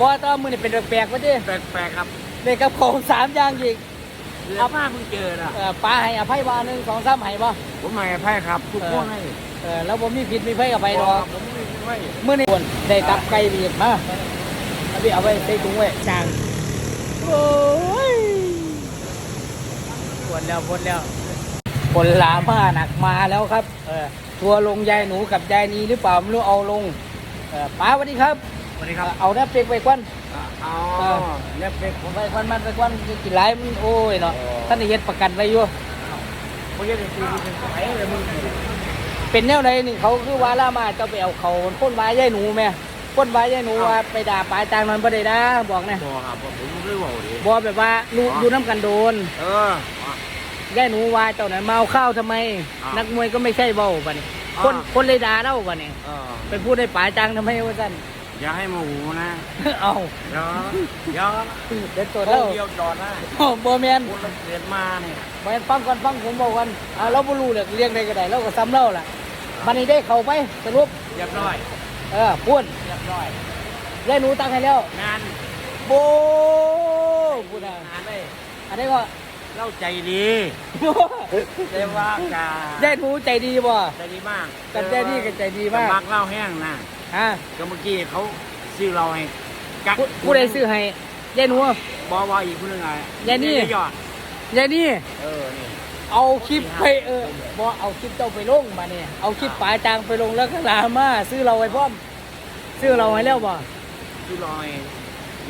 บ่ตอนมื้อนี้เป็นแปลกๆว่าดิแปลกๆครับได้กับของสามอย่างอีกเรือผ้าเพิ่งเจอน่ะเอ่อป้าให้อภัยว่าหนึ่งสองสามให้บ่ผมให้อภัยครับทุกคนให้เออแล้วผมมีผิดมีไผกับไปดอกผมไม่ไม่มื้อนี้ควรได้ตับไก่ไปอีกมาเอาไปเอาไว้ใส่ถุงไว้จางโอ้ยปวดแล้วปวดแล้วผลลาม่าหนักมาแล้วครับ เออทัวร์ลงยายหนูกับยายนีหรือเปล่าไม่รู้เอาลงเออป้าสวัสดีครับส วัสดีครับเอาหน้าเป็กไปควันอ๋อเออเนี่ยเป็นผมไปควันมันไปควันกินหลายมันโอ้ยเนาะท่านได้เฮ็ดประกันไว้อยู่เขาจะได้ตีเป็นสายเลยมึงเป็นแนวไหนนี่เขาคือว่าล่ามาเจ้าไปเอาเขาพ่นว้ายายหนูแม่พ่นว้ายายหนูว่าไปด่าปลาจางนอนบ่ได้ด่าบอกนะบอครับผมไม่รู้ว่าดิบอกแบบว่ารู้อยู่น้ำกันโดน เออยายหนูว่าเจ้านั้นมาเอาข้าวทำไมอ้าวนักมวยก็ไม่ใช่เบ้าบัดนี้อ้าวคนคนเลยด่าเล่าบัดนี้เออไปพูดให้ปลาจางทำไมว่าซั่น อย่าให้โมโหนะเอาเดี๋ยวเดี๋ยวเด็ดตัวเล่าเล่าเดียวดอนนะโอ้บ่แม่นคนละเกิดมาเนี่ยบ่แม่นฟังก่อนฟังผมบอกกันอ่าเราบ่รู้เรื่องเลี้ยงได้ก็ได้เราก็ซ้ำเล่าล่ะบัดนี้ได้เข้าไปสรุปเรียบร้อย เออพูดเรียบร้อยยายหนูตั้งให้แล้วงานโบพูดอะงานเลยอันนี้ก็เล่าใจดีเรียกว่ากายายหนูใจดีบ่ใจดีมากกับยายนี่ก็ใจดีมากมักเหล่าแห้งนะ ฮะก็เมื่อกี้เขาซื้อเราให้กักผู้ผู้ใดซื้อให้ยายหนู บอกว่าอีกคนหนึงไงยายนี่ ยอดยายนี่ เออนี่เอาคลิปไปเออบ่เอาคลิปเจ้าไปลงมาเนี่ยเอาคลิปปลายจางไปลงแล้วก็ลามาซื้อเราไว้พร้อม ซื้อเราไว้แล้วบ่ซื้อเราให้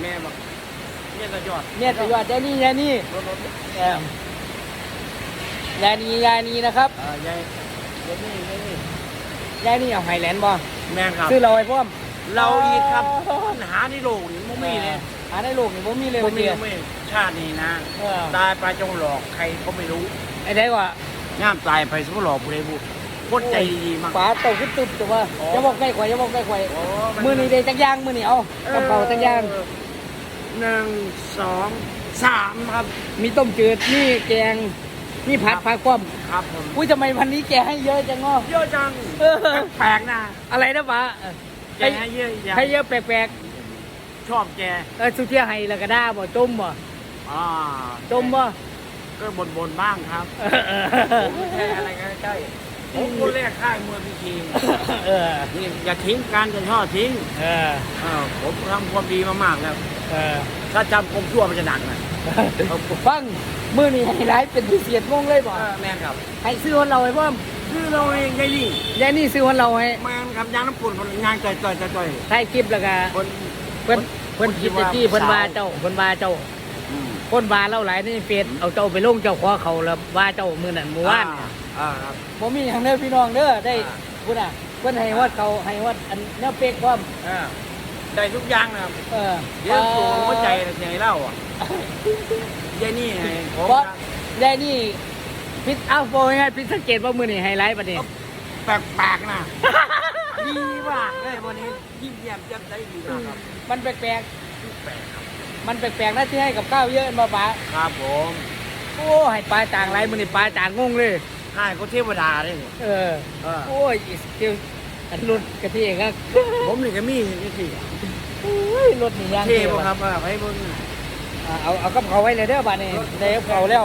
แม่บอกแม่จะยอดเนี่ยแต่ว่ายายนี่ยายนี่รถรถเอิ่มยายนี่ยายนี่นะครับเออยายยายนี่ยายนี่ยายนี่เอาไฮแลนด์บ่ แม่ครับ ซื้อเราไว้พร้อมเราอีกครับปัญหาในโลกนี่มันไม่มีเลยหาในโลกนี่บ่มีเลยมัว่านมีเดียวไม่ชาตินี้นะเออตายไปจงหลอกใครก็ไม่รู้ไอ้ได้ว่าย่ามตายไปสมมติหลอกผู้ใดบุคนใจดีมากฝาเตาขึ้นตึบตัวว่าอ๋ออย่าบอกใกล้ข่อยอย่าบอกใกล้ข่อยโอ้มือนี้ได้จักอยางมือนี้เอากระเป๋าจักอยางหนึ่งสองสามครับมีมีต้มจืดมีแกง มีผัดผักคว่ครับผมำอุ้ยทำไมวันนี้แกให้เยอะจังง้อ เยอะจังเออ แปลกนะอะไรนะป๋าแกให้เยอะจังให้เยอะแปลกชอบแกๆเออสุเทียให้แล้วก็ได้บ่ต้มบ่อ่าต้มบ่ก็บนบนๆบ้างครับเออเอผมไม่แค่อะไรก็ใช่ผมคนแรกค่ายมวยพีทีเออนี่อย่าทิ้งการจะทอดทิ้งเออเออผมทำความดีมามากแล้ว เออถ้าจำความชั่วมันจะหนักนะ ฟังมือนี้ให้ร้ายเป็นพิเศษงงเลยบ่เออแม่นครับให้ซื้อคนเราให้พ่อมคือเราเองไงนี่ยายนี่ซื้อคนเราให้แม่นครับยางน้ำปุ่นคนงานจ่อยจ่อยจ่อยจ่อยถ่ายคลิปแล้วก็คนเพิ่นเพิ่นคิดจะจี้เพิ่นว่าเจ้าเพิ่นว่าเจ้าอืมคนว่าเราหลายในเฟซเอาเจ้าไปลงเจ้าขอเขาแล้วว่าเจ้ามื้อนั้นมื้อวานเนี่ยอ่าครับผมมีอย่างเด้อพี่น้องเด้อได้อ่าพุ่นน่ะเพิ่นให้วัดเขาให้วัดอันแนวเป๊กพร้อมเออ ได้ทุกอย่างนะครับเออเดี๋ยวตัวหัวใจนะเสียงเล่าอะยายนี่ไงผมเพราะยายนี่พิษอ้าวโฟง่ายๆพิษสังเกตว่ามื้อนี้ไฮไลท์บัดนี้แปลกๆนะดีมากเลยวันนี้ยิ้มแย้มแจ่มใสดีมากครับมันแปลกแปลกครับๆมันแปลกๆนะที่ให้กับข้าวเยอะมาป๋าครับผมโอ้ให้ปลาจางไรมื้อนี้ปลาจางงงเลยใช่เขาเทวดาเลยเออเออโอ้ยอีสเกี่ยว อันรุ่นกะทิครับผมนี่ก็มีนี่สิโอ้ยรถนี่ยางเทดีบ่ว่ะครับเออให้เบิ่งอ่าเอาเอากับเขาไว้เลยเด้อบ้านนี้ได้กับเขาแล้ว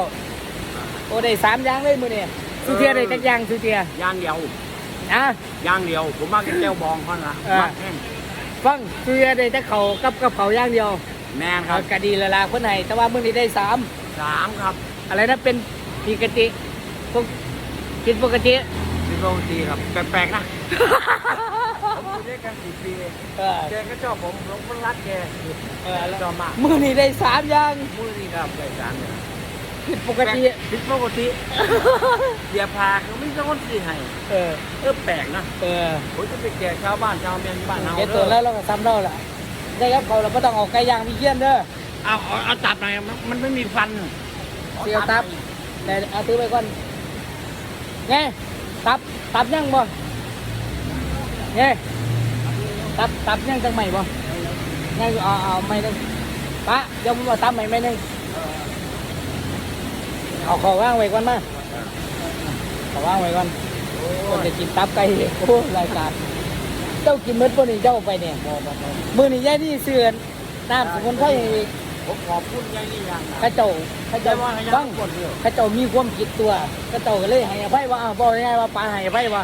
โอ้ได้สามอย่างเลยมือนี่สุเทียได้จักอย่างสุเทียย่างเดียวอะ ย่างเดียว ผมมากินแก้วบองเขาละเออ มักแห้งฟังสุเทียได้จักเขากับกับเขาอย่างเดียวแม่นคเอารับกะดีละลาคนไหนแต่ว่ามือนี้ได้สามสามครับอะไรนะเป็นปกติปกกินปกติเป็นป กติครับ แปลกๆนะผมอยู่ด้วยกันสี่ปีเออแกก็ชอบผมผมก็รักแกเออแล้วชอบมากมือนี้ได้สามอย่างมือนี่ครับได้สามเนี่ยผิดปกติผิดปกติเสียพาเขาไม่ต้องคนสีให้เออเออแปลกนะเออผมจะไปแจกชาวบ้านชาวเมียนบ้านเราเก็บตัวแล้วเราก็ซ้ำเราละได้ครับเขาเราก็ต้องเออกไก่ย่างมีเกี้ยนเด้อเอาเอาเอาตับหน่อยมันมันไม่มีฟันเสียวตับแต่เอาถือไปก่อนไง ตับ ตับยังบ่ไงตับ ตับยังจังใหม่บ่ไงเอาเอาไม่นึงปะเดี๋ยวผมเอาตับใหม่ไม่นึงเอาขอว่างไว้ก่อนมาขอว่างไว้ก่อนคนจะกินตับไก่โอ้รายการเจ้ากินเม็ดพวกนี้เจ้าเอาไปเนี่ยมือนี่ยายนี่เสือนน้ำสมุนไพรให้อีก ผมขอบคุณยังนี่ยังนะข้าเจ้าข้าแต่เจ้าว่าให้ยัฟังงคนเดียวข้าเจ้ามีความคิดตัวข้าเจ้าก็เลยให้อภัยว่าอ้าวบอกง่ายๆว่าปลาให้อภัยว่า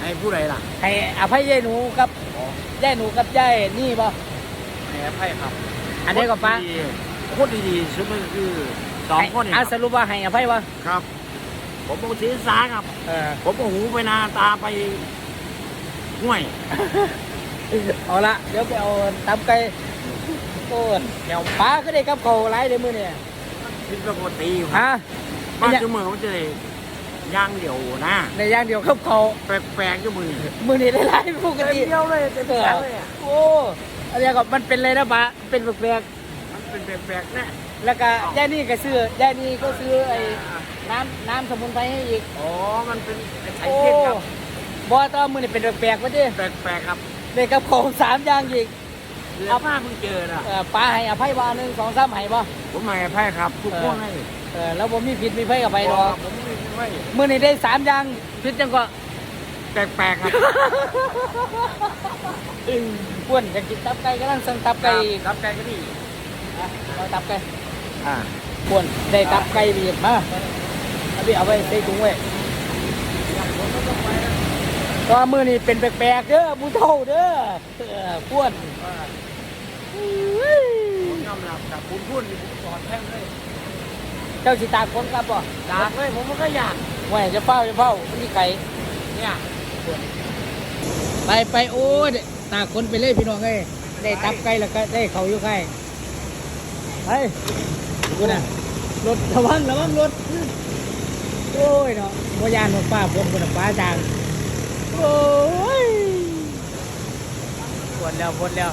ให้ผู้ใดล่ะให้อภัยยายหนูกับยายหนูกับยายนี่บ่ให้อภัยครับอันนี้ก็ปลาคนดีๆสุดมันคือสองคนนี่อะคสรับรุปว่าให้อภัยว่าครับ ผมเป็นศีรษาครับ เออผมก็หูไปนาตาไปห้วยเอาละเดี๋ยวไปเอาตับไก่ โอ้ยเดี๋ยวปลาก็ได้กับเขาวหลายเลยมื้อเนี่ยพิษปกติอยู่ฮะบ้านจุมือมันจะได้ย่างเดียวนะในอย่างเดียวกับเขาวแปลกๆจุมือมื้อนี้ได้หลายปกเต็มติเดียวเลยเต็มเอแขอนเลยอะโอ้อันนี้ก็มันเป็นเลยนะบะเป็นแปลกมันเป็นแปลกๆแน่ๆแล้วก็ยายนี่ก็ซื้อยายนี่ก็ซื้อไอ้น้ำน้ำสมุนไพรให้อีกอ๋อมันเป็นไข่โอ้เค็มครับบ่ตอนมื้อนี้เป็นแปลกๆว่าดิแปลกๆครับ ได้กับเขาวสามอย่างอีก เอาผ้าเพิ่งเจอน่ะ เออปลาให้อภัยว่าหนึ่งสองสามให้บ่ผมให้อภัยครับ ทุกคนให้เออแล้วผมมีผิดมีไฟกับไปดอกผมไม่ไม่มื้อนี้ได้สามอย่างผิดจังก็แปลกๆครับป้วนอยากกินตับไก่กำลังสั่งตับไก่อีกรับไก่ก็ดีอะเอาตับไก่อ่าป้วนได้ตับไก่ไปอีกมาเอาไปเอาไปใส่ถุงไว้ ตอนมื้อนี้เป็นแปลกๆเด้อผู้เฒ่าเด้อเออป้วนผมยอมรับกับคุณพูดนี่ผมสอนแท่งเลยเจ้าสิตากคนครับบ่จากเลยผมก็อยากไว้จะเฝ้าจะเฝ้ามันมีไก่เนี่ยไปไปโอ้ยตากคนไปเลยพี่น้องเอ้ยได้ตับไก่แล้วก็ได้เขาอยู่ไก่ไปดูนะรถระวังระวังรถโอ้ยเนาะโมยานของป้าฝนคนน่ะฟ้าจาง โอ้ยวนแล้ววนแล้ว